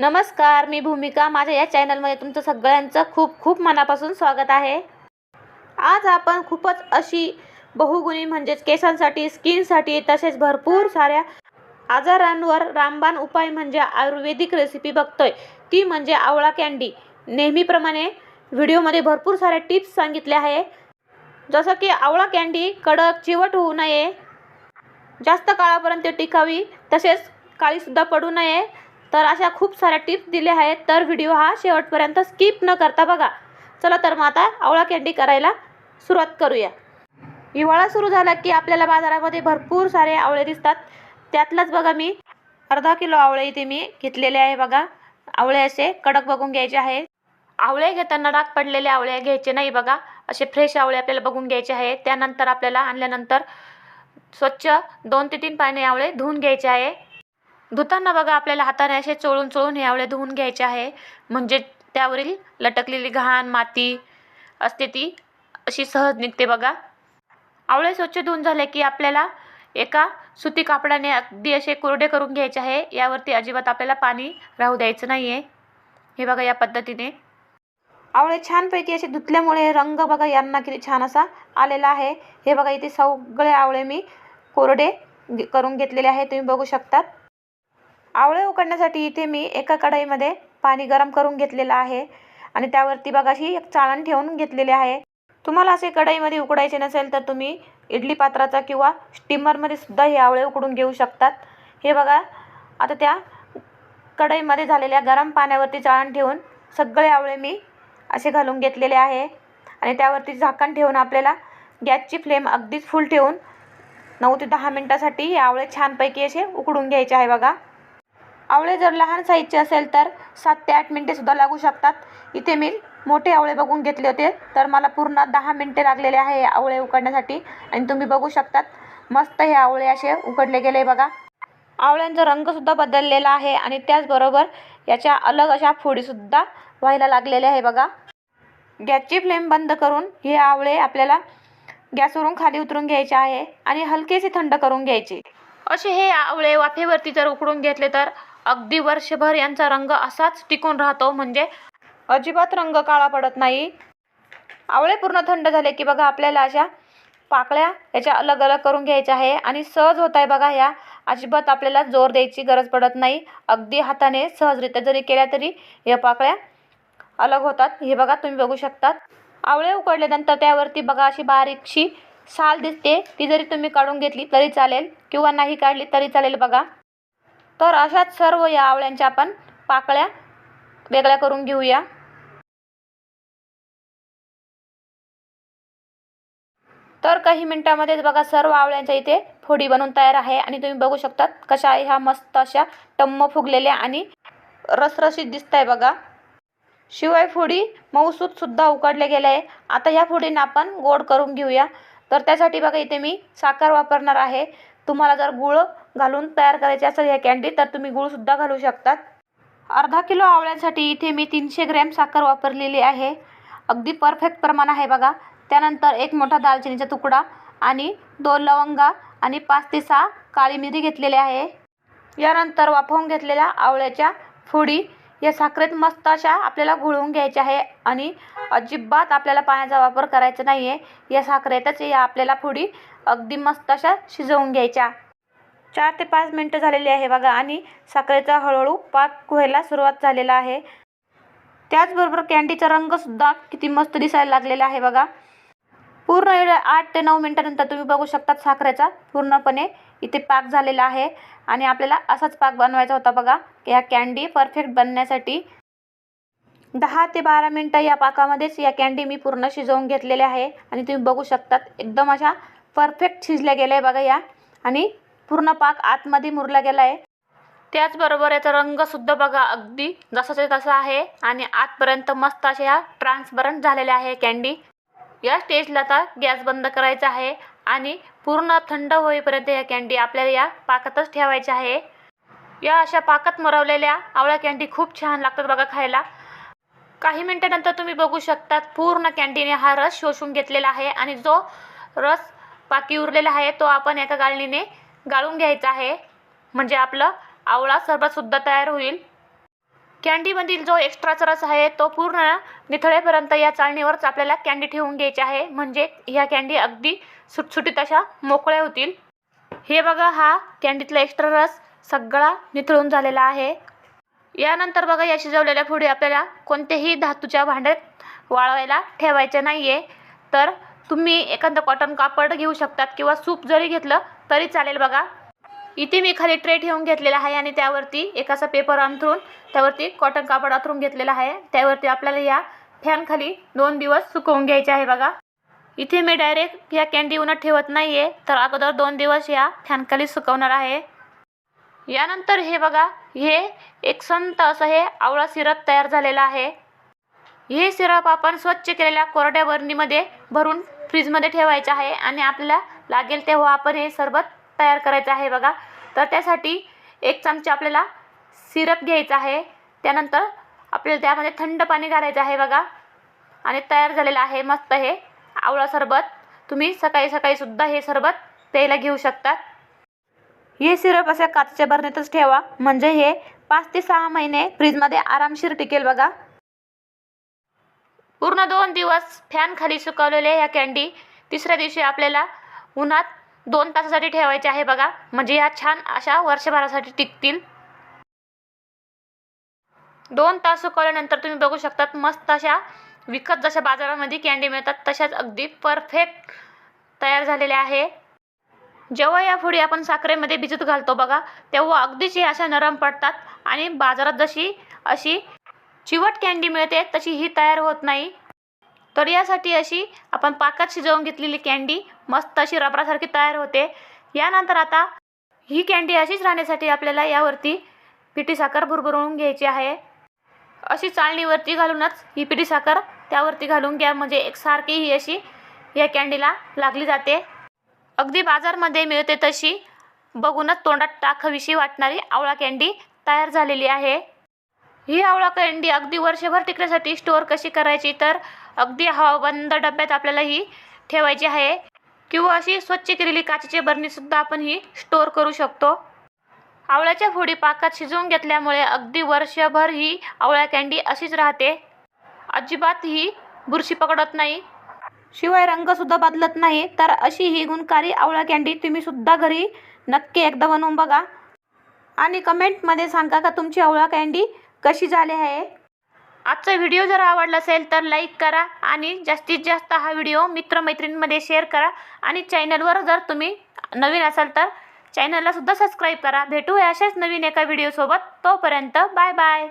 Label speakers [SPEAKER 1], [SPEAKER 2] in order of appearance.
[SPEAKER 1] नमस्कार मी भूमिका. माझ्या या चॅनलमध्ये तुमचं सगळ्यांचं खूप खूप मनापासून स्वागत आहे. आज आपण खूपच अशी बहुगुणी म्हणजेच केसांसाठी स्किनसाठी तसेच भरपूर साऱ्या आजारांवर रामबाण उपाय म्हणजे आयुर्वेदिक रेसिपी बघतोय. ती म्हणजे आवळा कँडी नेहमीप्रमाणे व्हिडिओमध्ये भरपूर साऱ्या टिप्स सांगितल्या आहे. जसं की आवळा कँडी कडक चिवट होऊ नये. जास्त काळापर्यंत टिकावी. तसेच काळीसुद्धा पडू नये. तर अशा खूप साऱ्या टिप्स दिल्या आहेत. तर व्हिडिओ हा शेवटपर्यंत स्किप न करता बघा. चला तर मग आता आवळा कँडी करायला सुरुवात करूया. हिवाळा सुरू झाला की आपल्याला बाजारामध्ये भरपूर सारे आवळे दिसतात. त्यातलाच बघा मी अर्धा किलो आवळे इथे मी घेतलेले आहे बघा. आवळे असे कडक बघून घ्यायचे आहे आवळे घेताना डाग पडलेले आवळे घ्यायचे नाही बघा. असे फ्रेश आवळे आपल्याला बघून घ्यायचे आहे त्यानंतर आपल्याला आणल्यानंतर स्वच्छ दोन ते तीन पाणी आवळे धुवून घ्यायचे आहे. धुताना बघा आपल्याला हाताने असे चोळून चोळून हे आवळे धुवून घ्यायचे आहे. म्हणजे त्यावरील लटकलेली घाण माती असते ती अशी सहज निघते बघा. आवळे स्वच्छ धुवून झाले की आपल्याला एका सुती कापडाने अगदी असे कोरडे करून घ्यायचे आहे. यावरती अजिबात आपल्याला पाणी राहू द्यायचं नाही आहे हे बघा या पद्धतीने. आवळे छानपैकी असे धुतल्यामुळे रंग बघा यांना किती छान असा आलेला आहे. हे बघा इथे सगळे आवळे मी कोरडे घे- करून घेतलेले आहे. तुम्ही बघू शकतात. आवळे उकडण्यासाठी इथे मी एका कढईमध्ये पाणी गरम करून घेतलेलं आहे आणि त्यावरती बघा अशी एक चाळण ठेवून घेतलेली आहे. तुम्हाला असे कढईमध्ये उकडायचे नसेल तर तुम्ही इडली पात्राचा किंवा स्टीमरमध्ये सुद्धा हे आवळे उकडून घेऊ शकतात. हे बघा आता त्या कढईमध्ये झालेल्या गरम पाण्यावरती चाळण ठेवून सगळे आवळे मी असे घालून घेतलेले आहे आणि त्यावरती झाकण ठेवून आपल्याला गॅसची फ्लेम अगदीच फुल ठेवून नऊ ते दहा मिनटासाठी हे आवळे छानपैकी असे उकडून घ्यायचे आहे बघा. आवळे जर लहान साईजचे असेल तर सात ते आठ मिनटेसुद्धा लागू शकतात. इथे मी मोठे आवळे बघून घेतले होते. तर मला पूर्ण दहा मिनटे लागलेले आहे आवळे उकडण्यासाठी. आणि तुम्ही बघू शकतात मस्त हे आवळे असे उकडले गेले बघा. आवळ्यांचा रंगसुद्धा बदललेला आहे आणि त्याचबरोबर याच्या अलग अशा फोडीसुद्धा व्हायला लागलेल्या आहे बघा. गॅसची फ्लेम बंद करून हे आवळे आपल्याला गॅसवरून खाली उतरून घ्यायचे आहे आणि हलकेसे थंड करून घ्यायचे. असे हे आवळे वाफेवरती जर उकडून घेतले तर अगदी वर्षभर यांचा रंग असाच टिकून राहतो म्हणजे अजिबात रंग काळा पडत नाही. आवळे पूर्ण थंड झाले की बघा आपल्याला अशा पाकळ्या याच्या अलग अलग करून घ्यायच्या आहे आणि सहज होत आहे बघा ह्या अजिबात आपल्याला जोर द्यायची गरज पडत नाही. अगदी हाताने सहजरित्या जरी केल्या तरी या पाकळ्या अलग होतात. हे बघा तुम्ही बघू शकतात. आवळे उकडल्यानंतर त्यावरती बघा अशी बारीकशी साल दिसते. ती जरी तुम्ही काढून घेतली तरी चालेल किंवा नाही काढली तरी चालेल बघा. तर अशाच सर्व या आवळ्यांच्या आपण पाकळ्या वेगळ्या करून घेऊया. तर काही मिनटामध्येच बघा सर्व आवळ्यांच्या इथे फोडी बनवून तयार आहे आणि तुम्ही बघू शकतात कशा आहे ह्या मस्त अशा टम्म फुगलेल्या आणि रसरशीत दिसत आहे बघा. शिवाय फोडी मऊसूतसुद्धा सुद्धा उकडले गेले आहे. आता ह्या फोडींना आपण गोड करून घेऊया. तर त्यासाठी बघा इथे मी साखर वापरणार आहे. तुम्हाला जर गुळ घालून तयार करायचे असेल ह्या कँडी तर तुम्ही गुळसुद्धा घालू शकतात. अर्धा किलो आवळ्यांसाठी इथे मी तीनशे ग्रॅम साखर वापरलेली आहे. अगदी परफेक्ट प्रमाण आहे बघा. त्यानंतर एक मोठा दालचिनीचा तुकडा आणि दोन लवंगा आणि पाच ते सहा काळी मिरी घेतलेली आहे. यानंतर वाफवून घेतलेल्या आवळ्याच्या फोडी या साखरेत मस्त अशा आपल्याला घोळवून घ्यायच्या आहे आणि अजिबात आपल्याला पाण्याचा वापर करायचा नाही आहे या साखरेतच या आपल्याला फोडी अगदी मस्त अशा शिजवून घ्यायच्या. चार ते पाच मिनटं झालेली आहे बघा. आणि साखरेचा हळूहळू पाक व्हायला सुरुवात झालेला आहे. त्याचबरोबर कँडीचा रंगसुद्धा किती मस्त दिसायला लागलेला आहे बघा. पूर्ण आठ ते नऊ मिनटानंतर तुम्ही बघू शकतात साखरेचा पूर्णपणे इथे पाक झालेला आहे. आणि आपल्याला असाच पाक बनवायचा होता बघा. या कँडी परफेक्ट बनण्यासाठी दहा ते बारा मिनटं या पाकामध्येच या कँडी मी पूर्ण शिजवून घेतलेल्या आहे. आणि तुम्ही बघू शकतात एकदम अशा परफेक्ट शिजल्या गेल्या आहे बघा या. आणि पूर्ण पाक आतमध्ये मुरला गेला आहे त्याचबरोबर याचा रंगसुद्धा बघा अगदी जसाच्या तसा आहे आणि आतपर्यंत मस्त अशा ह्या ट्रान्सपरंट झालेल्या आहे कँडी या स्टेजला आता गॅस बंद करायचा आहे आणि पूर्ण थंड होईपर्यंत या कँडी आपल्याला या पाकातच ठेवायच्या आहे. या अशा पाकात मरवलेल्या आवळ्या कँडी खूप छान लागतात बघा खायला. काही मिनटानंतर तुम्ही बघू शकतात पूर्ण कँडीने हा रस शोषून घेतलेला आहे आणि जो रस बाकी उरलेला आहे तो आपण एका गाळणीने गाळून घ्यायचा आहे. म्हणजे आपलं आवळा सरबतसुद्धा तयार होईल. कॅन्डीमधील जो एक्स्ट्राचा रस आहे तो पूर्ण निथळेपर्यंत या चाळणीवरच आपल्याला कॅन्डी ठेवून घ्यायची आहे. म्हणजे ह्या कॅन्डी अगदी सुटसुटीत अशा मोकळ्या होतील. हे बघा हा कॅन्डीतला एक्स्ट्रा रस सगळा निथळून झालेला आहे. यानंतर बघा या शिजवलेल्या पुढे आपल्याला कोणत्याही धातूच्या भांड्यात वाळवायला ठेवायचे नाही आहे तर तुम्ही एखादं कॉटन कापड घेऊ शकतात किंवा सूप जरी घेतलं तरी चालेल बघा. इथे मी खाली ट्रे ठेवून घेतलेला आहे आणि त्यावरती एक असा पेपर अंथरून त्यावरती कॉटन कापड अंथरून घेतलेला आहे. त्यावरती आपल्याला या फॅनखाली दोन दिवस सुकवून घ्यायचे आहे बघा. इथे मी डायरेक्ट या कॅन्डी उन्हात ठेवत नाही आहे तर अगोदर दोन दिवस या फॅनखाली सुकवणार आहे. यानंतर हे बघा हे एक संत असं हे आवळा सिरप तयार झालेला आहे. हे सिरप आपण स्वच्छ केलेल्या कोरड्या बरणीमध्ये भरून फ्रीजमध्ये ठेवायचं आहे आणि आपल्याला लागेल तेव्हा आपण हे सरबत तयार करायचं आहे बघा. तर त्यासाठी एक चमचा आपल्याला सिरप घ्यायचा आहे. त्यानंतर आपल्याला त्यामध्ये थंड पाणी घालायचं आहे बघा. आणि तयार झालेलं आहे मस्त हे आवळा सरबत. तुम्ही सकाळी सकाळीसुद्धा हे सरबत प्यायला घेऊ शकतात हे सिरप अशा काचच्या भरण्यातच ठेवा. म्हणजे हे पाच ते सहा महिने फ्रीजमध्ये आरामशीर टिकेल बघा. पूर्ण दोन दिवस फॅनखाली सुकवलेले ह्या कँडी तिसऱ्या दिवशी आपल्याला उन्हात दोन तासासाठी ठेवायचे आहे बघा. म्हणजे या छान अशा वर्षभरासाठी टिकतील. दोन तास सुकवल्यानंतर तुम्ही बघू शकतात मस्त अशा विकत जशा बाजारामध्ये कँडी मिळतात तशाच अगदी परफेक्ट तयार झालेल्या आहे. जेव्हा या फुडी आपण साखरेमध्ये भिजत घालतो बघा तेव्हा अगदीच हे अशा नरम पडतात आणि बाजारात जशी अशी चिवट कँडी मिळते तशी ही तयार होत नाही. तर यासाठी अशी आपण पाकात शिजवून घेतलेली कँडी मस्त अशी रबरासारखी तयार होते. यानंतर आता ही कँडी अशीच राहण्यासाठी आपल्याला यावरती पिठी साखर भुरभुरवून घ्यायची आहे. अशी चाळणीवरती घालूनच ही पिठी साखर त्यावरती घालून घ्या म्हणजे एकसारखी ही अशी या कँडीला लागली जाते. अगदी बाजारमध्ये मिळते तशी. बघूनच तोंडात टाकावीशी वाटणारी आवळा कँडी तयार झालेली आहे. ही आवळा कॅन्डी अगदी वर्षभर टिकण्यासाठी स्टोअर कशी करायची तर अगदी हवाबंद डब्यात आपल्याला ही ठेवायची आहे. किंवा अशी स्वच्छ केलेली काचेची बरणीसुद्धा आपण ही स्टोअर करू शकतो. आवळ्याच्या फोडी पाकात शिजवून घेतल्यामुळे अगदी वर्षभर ही आवळा कॅन्डी अशीच राहते. अजिबात ही बुरशी पकडत नाही. शिवाय रंगसुद्धा बदलत नाही. तर अशी ही गुणकारी आवळा कॅन्डी तुम्हीसुद्धा घरी नक्की एकदा बनवून बघा. आणि कमेंटमध्ये सांगा का तुमची आवळा कॅन्डी कशी झाली आहे? आजचा व्हिडिओ जर आवडला असेल तर लाईक करा आणि जास्तीत जास्त हा व्हिडिओ मित्रमैत्रिणींमध्ये शेअर करा आणि चॅनलवर जर तुम्ही नवीन असाल तर चॅनलला सुद्धा सबस्क्राईब करा. भेटू अशाच नवीन एका व्हिडिओसोबत. तोपर्यंत बाय बाय.